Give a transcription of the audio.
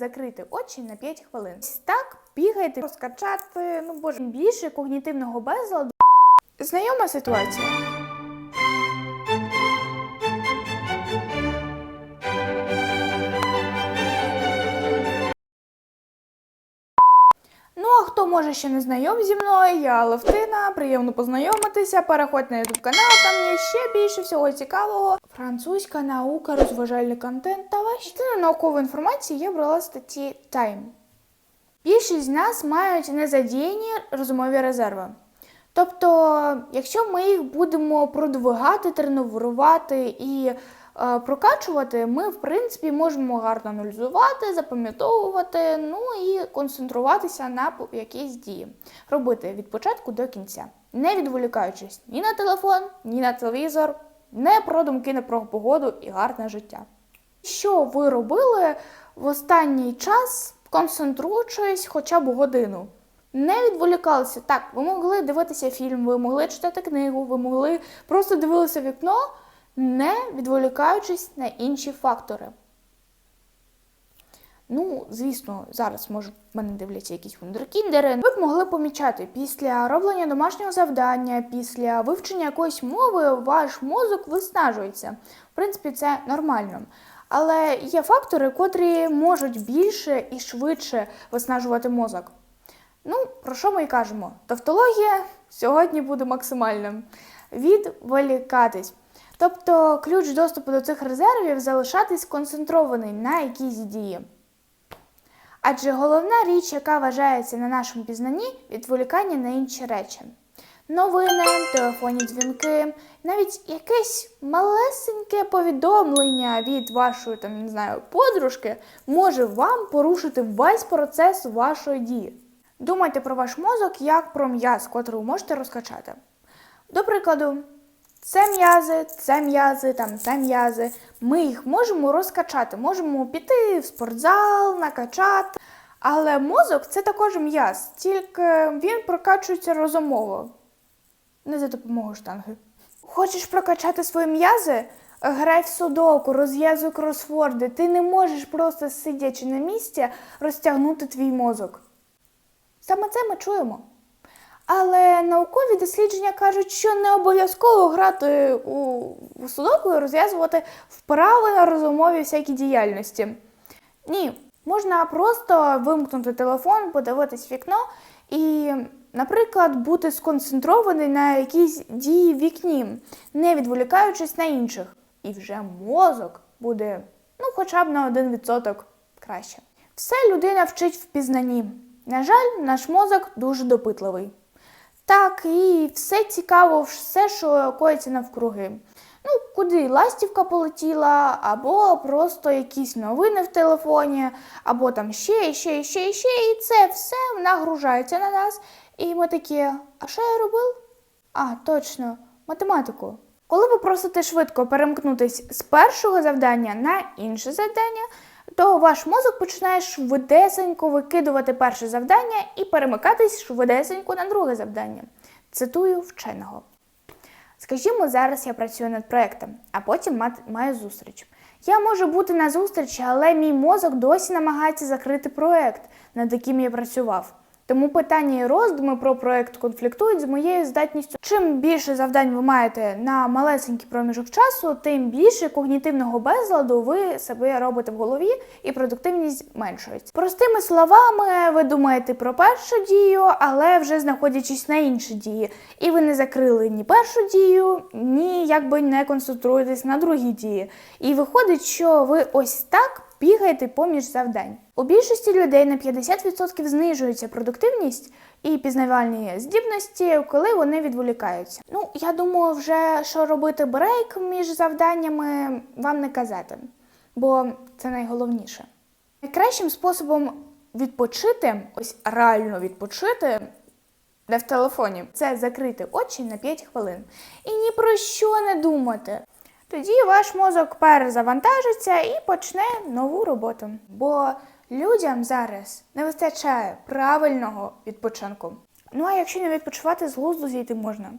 Закрити очі на 5 хвилин. Так, бігайте, розкачати, ну боже, більше когнітивного безладу. Знайома ситуація. Може ще не знайом зі мною, я Левтина, приємно познайомитися. Переходь на YouTube канал, там є ще більше всього цікавого. Французька наука, розважальний контент та ваші наукової інформації я брала статті Time. Більшість з нас мають незадіяні розумові резерви. Тобто, якщо ми їх будемо продвигати, тренувати і прокачувати, ми в принципі можемо гарно аналізувати, запам'ятовувати, ну і концентруватися на якійсь дії. Робити від початку до кінця, не відволікаючись ні на телефон, ні на телевізор, не про думки, не про погоду і гарне життя. Що ви робили в останній час, концентруючись хоча б годину? Не відволікалися. Так, ви могли дивитися фільм, ви могли читати книгу, ви могли просто дивилися вікно, не відволікаючись на інші фактори. Ну, звісно, зараз може мене дивляться якісь вундеркіндери. Ви б могли помічати, після роблення домашнього завдання, після вивчення якоїсь мови, ваш мозок виснажується. В принципі, це нормально. Але є фактори, котрі можуть більше і швидше виснажувати мозок. Ну, про що ми й кажемо? Тавтологія сьогодні буде максимальним. Відволікатись. Тобто ключ доступу до цих резервів залишатись концентрований на якійсь дії. Адже головна річ, яка вважається на нашому пізнанні, відволікання на інші речі. Новини, телефонні дзвінки, навіть якесь малесеньке повідомлення від вашої там, не знаю, подружки може вам порушити весь процес вашої дії. Думайте про ваш мозок як про м'яз, котрий ви можете розкачати. До прикладу, це м'язи, це м'язи, там це м'язи. Ми їх можемо розкачати, можемо піти в спортзал, накачати. Але мозок це також м'яз, тільки він прокачується розумово, не за допомогою штанги. Хочеш прокачати свої м'язи? Грай в судоку, розв'язуй кросворди. Ти не можеш просто сидячи на місці розтягнути твій мозок. Саме це ми чуємо. Але наукові дослідження кажуть, що не обов'язково грати у, у судоку і розв'язувати вправи на розумові всякі діяльності. Ні, можна просто вимкнути телефон, подивитись вікно і, наприклад, бути сконцентрований на якійсь дії в вікні, не відволікаючись на інших. І вже мозок буде ну, хоча б на 1% краще. Все людина вчить в пізнанні. На жаль, наш мозок дуже допитливий. Так, і все цікаво, все, що коїться навкруги. Ну, куди ластівка полетіла, або просто якісь новини в телефоні, або там ще, ще, ще, ще, і це все нагружається на нас. І ми такі, а що я робив? А, точно, математику. Коли ви просите швидко перемкнутись з першого завдання на інше завдання, то ваш мозок починає швидесенько викидувати перше завдання і перемикатись швидесенько на друге завдання. Цитую вченого. Скажімо, зараз я працюю над проектом, а потім мат- маю зустріч. Я можу бути на зустрічі, але мій мозок досі намагається закрити проект, над яким я працював. Тому питання і роздуми про проект конфліктують з моєю здатністю. Чим більше завдань ви маєте на малесенький проміжок часу, тим більше когнітивного безладу ви себе робите в голові і продуктивність зменшується. Простими словами, ви думаєте про першу дію, але вже знаходячись на іншій дії. І ви не закрили ні першу дію, ні якби не концентруєтесь на другій дії. І виходить, що ви ось так бігаєте поміж завдань. У більшості людей на 50% знижується продуктивність і пізнавальні здібності, коли вони відволікаються. Ну, я думаю, вже що робити брейк між завданнями вам не казати, бо це найголовніше. Найкращим способом відпочити, ось реально відпочити, не в телефоні, це закрити очі на 5 хвилин. І ні про що не думати. Тоді ваш мозок перезавантажиться і почне нову роботу. Бо людям зараз не вистачає правильного відпочинку. Ну а якщо не відпочивати, з глузду зійти можна.